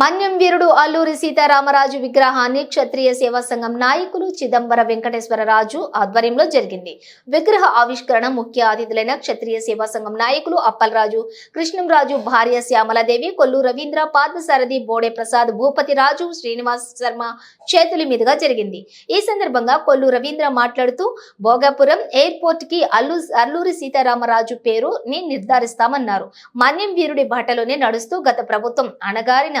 మన్యం వీరుడు అల్లూరి సీతారామరాజు విగ్రహాన్ని క్షత్రియ సేవా సంఘం నాయకులు చిదంబర వెంకటేశ్వరరాజు ఆధ్వర్యంలో జరిగింది. విగ్రహ ఆవిష్కరణ ముఖ్య అతిథులైన క్షత్రియ సేవా సంఘం నాయకులు అప్పలరాజు కృష్ణంరాజు భార్య శ్యామలదేవి కొల్లు రవీంద్ర పార్థసారథి బోడే ప్రసాద్ భూపతి రాజు శ్రీనివాస్ శర్మ చేతుల మీదుగా జరిగింది. ఈ సందర్భంగా కొల్లు రవీంద్ర మాట్లాడుతూ భోగాపురం ఎయిర్పోర్ట్కి అల్లు అల్లూరి సీతారామరాజు పేరు నిర్ధారిస్తామన్నారు. మన్యం వీరుడి బాటలోనే నడుస్తూ గత ప్రభుత్వం అణగారిన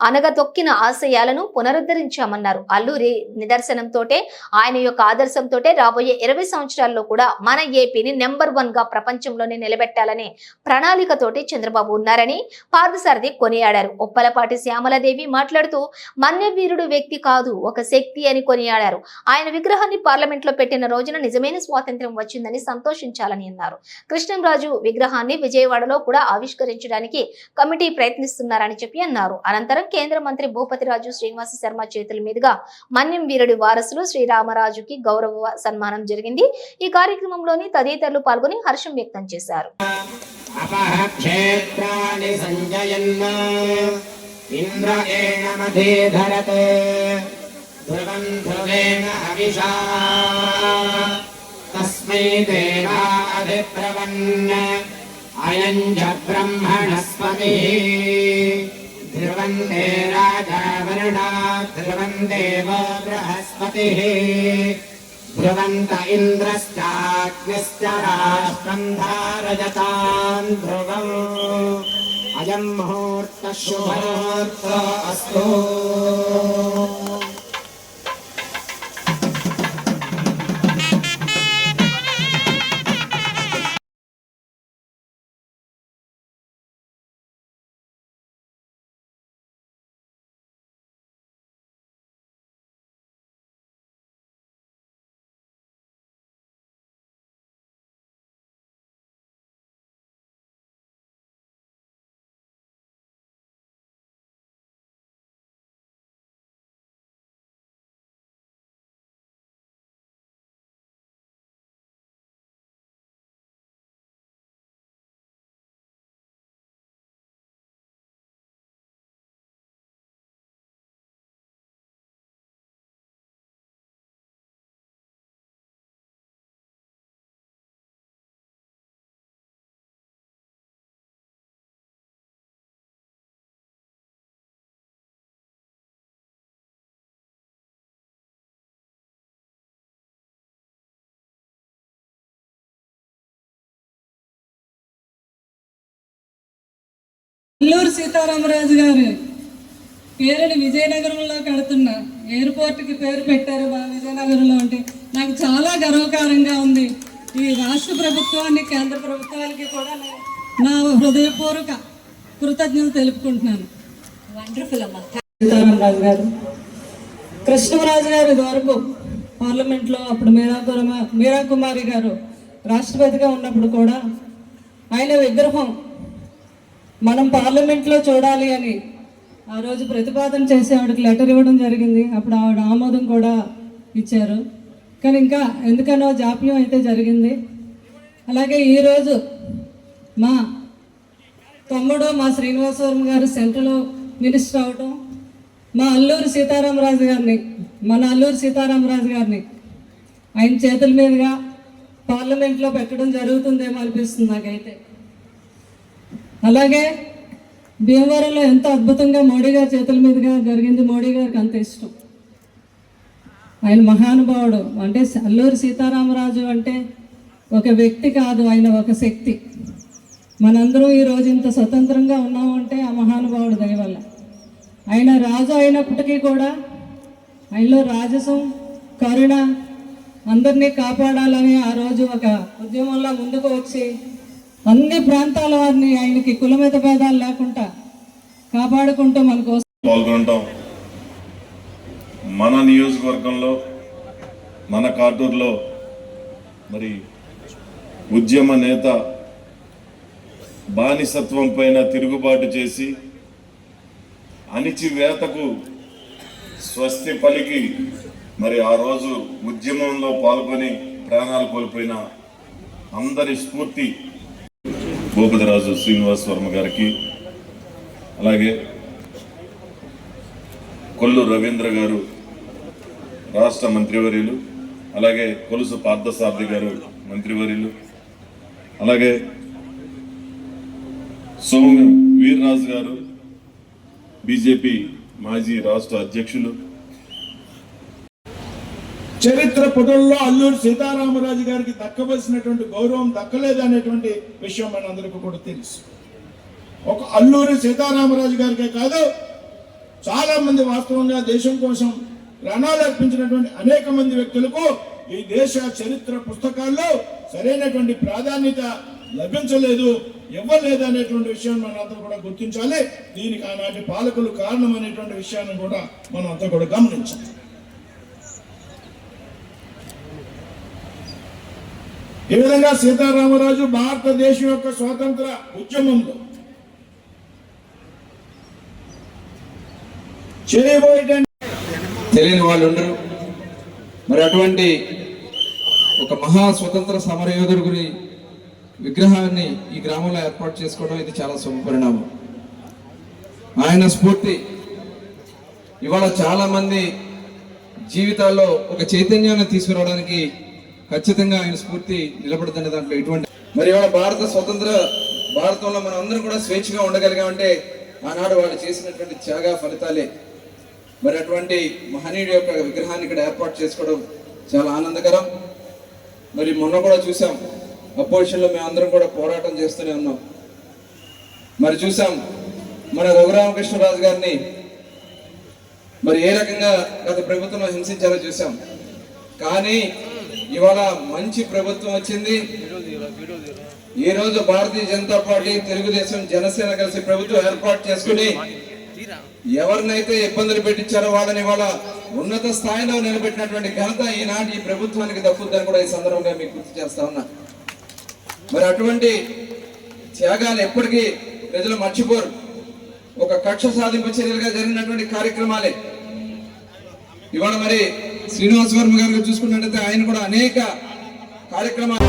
అనగతొక్కిన ఆశయాలను పునరుద్ధరించామన్నారు. అల్లూరి నిదర్శనంతోటే ఆయన యొక్క ఆదర్శంతోటే రాబోయే ఇరవై సంవత్సరాల్లో కూడా మన ఏపీని నెంబర్ వన్గా ప్రపంచంలోనే నిలబెట్టాలనే ప్రణాళికతోటి చంద్రబాబు ఉన్నారని పార్థసారథి కొనియాడారు. ఉప్పలపాటి శ్యామలదేవి మాట్లాడుతూ మన్యవీరుడు వ్యక్తి కాదు ఒక శక్తి అని కొనియాడారు. ఆయన విగ్రహాన్ని పార్లమెంట్లో పెట్టిన రోజున నిజమైన స్వాతంత్ర్యం వచ్చిందని సంతోషించాలని అన్నారు. కృష్ణంరాజు విగ్రహాన్ని విజయవాడలో కూడా ఆవిష్కరించడానికి కమిటీ ప్రయత్నిస్తున్నారని చెప్పి అన్నారు. అనంతరం కేంద్ర మంత్రి భూపతిరాజు శ్రీనివాస శర్మ చేతుల మీదుగా మన్యం వీరుడి వారసులు శ్రీరామరాజుకి గౌరవ సన్మానం జరిగింది. ఈ కార్యక్రమంలోని తదితరులు పాల్గొని హర్షం వ్యక్తం చేశారు. అయం धरते ध्रुवम् ध्रुवेण हविषा तस्मै देवा अधिब्रवन् अयम् च ब्रह्मणस्पतिः ध्रुवन्ते राजा वरुणा ध्रुवन् देव बृहस्पतिः ध्रुवन्त इन्द्रश्चाग्निश्च राष्ट्रम् धारयताम् ध्रुवम् अयम् मुहूर्तः शुभमुहूर्त अस्तु అల్లూరు సీతారామరాజు గారు పేరుని విజయనగరంలో కడుతున్న ఎయిర్పోర్ట్కి పేరు పెట్టారు మా విజయనగరంలో అంటే నాకు చాలా గర్వకారంగా ఉంది. ఈ రాష్ట్ర ప్రభుత్వాన్ని కేంద్ర ప్రభుత్వానికి కూడా నా హృదయపూర్వక కృతజ్ఞతలు తెలుపుకుంటున్నాను. వండర్ఫుల్ అమ్మా. సీతారామరాజు గారు కృష్ణరాజు గారు ఇదివరకు పార్లమెంట్లో అప్పుడు మీరాకుమ మీరా కుమారి గారు రాష్ట్రపతిగా ఉన్నప్పుడు కూడా ఆయన విగ్రహం మనం పార్లమెంట్లో చూడాలి అని. ఆ రోజు ప్రతిపాదన చేసి ఆవిడకి లెటర్ ఇవ్వడం జరిగింది. అప్పుడు ఆవిడ ఆమోదం కూడా ఇచ్చారు. కానీ ఇంకా ఎందుకనో జాప్యం అయితే జరిగింది. అలాగే ఈరోజు మా తమ్ముడు మా శ్రీనివాసవరం గారు సెంట్రల్ మినిస్టర్ అవటం మా అల్లూరు సీతారామరాజు గారిని మన అల్లూరు సీతారామరాజు గారిని ఆయన చేతుల మీదుగా పార్లమెంట్లో పెట్టడం జరుగుతుందేమో అనిపిస్తుంది నాకైతే. అలాగే భీమవరంలో ఎంత అద్భుతంగా మోడీ గారి చేతుల మీదుగా జరిగింది మోడీ గారికి అంత ఇష్టం. ఆయన మహానుభావుడు. అంటే అల్లూరి సీతారామరాజు అంటే ఒక వ్యక్తి కాదు ఆయన ఒక శక్తి. మనందరం ఈరోజు ఇంత స్వతంత్రంగా ఉన్నామంటే ఆ మహానుభావుడు దయవల్ల ఆయన రాజు అయినప్పటికీ కూడా ఆయనలో రాజసం కరుణ అందరినీ కాపాడాలని ఆ రోజు ఒక ఉద్యమంలో ముందుకు వచ్చి అన్ని ప్రాంతాల వారిని ఆయనకి కులమత భేదాలు లేకుండా కాపాడుకుంటూ మన కోసం పాల్గొనటం మన నియోజకవర్గంలో మన కాటూరులో మరి ఉద్యమ నేత బానిసత్వం పైన తిరుగుబాటు చేసి అణిచివేతకు స్వస్తి పలికి మరి ఆ రోజు ఉద్యమంలో పాల్గొని ప్రాణాలు కోల్పోయిన అందరి స్ఫూర్తి భూపతిరాజు శ్రీనివాస్ వర్మ గారికి అలాగే కొల్లు రవీంద్ర గారు రాష్ట్ర మంత్రివర్యులు అలాగే కొలుసు పార్థసారథి గారు మంత్రివర్యులు అలాగే సోము వీర్రాజు గారు బీజేపీ మాజీ రాష్ట్ర అధ్యక్షులు చరిత్ర పుటల్లో అల్లూరి సీతారామరాజు గారికి దక్కవలసినటువంటి గౌరవం దక్కలేదు అనేటువంటి విషయం మనందరికీ కూడా తెలుసు. ఒక అల్లూరి సీతారామరాజు గారికే కాదు చాలా మంది వాస్తవంగా దేశం కోసం ప్రాణాలు అర్పించినటువంటి అనేక మంది వ్యక్తులకు ఈ దేశ చరిత్ర పుస్తకాల్లో సరైనటువంటి ప్రాధాన్యత లభించలేదు ఇవ్వలేదు అనేటువంటి విషయాన్ని మనంతా కూడా గుర్తించాలి. దీనికి ఆనాటి పాలకులు కారణం అనేటువంటి విషయాన్ని కూడా మనం అంతా కూడా గమనించాలి. ఈ విధంగా సీతారామరాజు భారతదేశం యొక్క స్వాతంత్ర ఉద్యమంలో చేయబోయేటంటే తెలియని వాళ్ళు ఉండరు. మరి అటువంటి ఒక మహా స్వతంత్ర సమరయోధుడు గురి విగ్రహాన్ని ఈ గ్రామంలో ఏర్పాటు చేసుకోవడం ఇది చాలా శుభ పరిణామం ఆయన స్ఫూర్తి. ఇవాళ చాలామంది జీవితాల్లో ఒక చైతన్యాన్ని తీసుకురావడానికి ఖచ్చితంగా ఆయన స్ఫూర్తి నిలబడుతున్న దాంట్లో ఎటువంటి మరి ఇవాళ భారత స్వతంత్ర భారతంలో మనం అందరం కూడా స్వేచ్ఛగా ఉండగలిగామంటే ఆనాడు వాళ్ళు చేసినటువంటి త్యాగ ఫలితాలే. మరి అటువంటి మహనీయుడి యొక్క విగ్రహాన్ని ఇక్కడ ఏర్పాటు చేసుకోవడం చాలా ఆనందకరం. మరి మొన్న కూడా చూసాం అపోజిషన్లో మేమందరం కూడా పోరాటం చేస్తూనే ఉన్నాం. మరి చూసాం మన రఘురామకృష్ణరాజు గారిని మరి ఏ రకంగా గత ప్రభుత్వంలో హింసించారో చూసాం. కానీ ఇవాళ మంచి ప్రభుత్వం వచ్చింది. ఈ రోజు భారతీయ జనతా పార్టీ తెలుగుదేశం జనసేన కలిసి ప్రభుత్వం ఏర్పాటు చేసుకుని ఎవరినైతే ఇబ్బందులు పెట్టించారో వాళ్ళని వాళ్ళ ఉన్నత స్థాయిలో నిలబెట్టినటువంటి ఘనత ఈనాటి ఈ ప్రభుత్వానికి దక్కుద్దని కూడా ఈ సందర్భంగా మీకు గుర్తు చేస్తా ఉన్నా. మరి అటువంటి త్యాగాలు ఎప్పటికీ ప్రజలు మర్చిపోరు. ఒక కక్ష సాధింపు చర్యలుగా జరిగినటువంటి కార్యక్రమాలే. ఇవాళ మరి శ్రీనివాస్ వర్మ గారు చూసుకున్నట్టయితే ఆయన కూడా అనేక కార్యక్రమాలు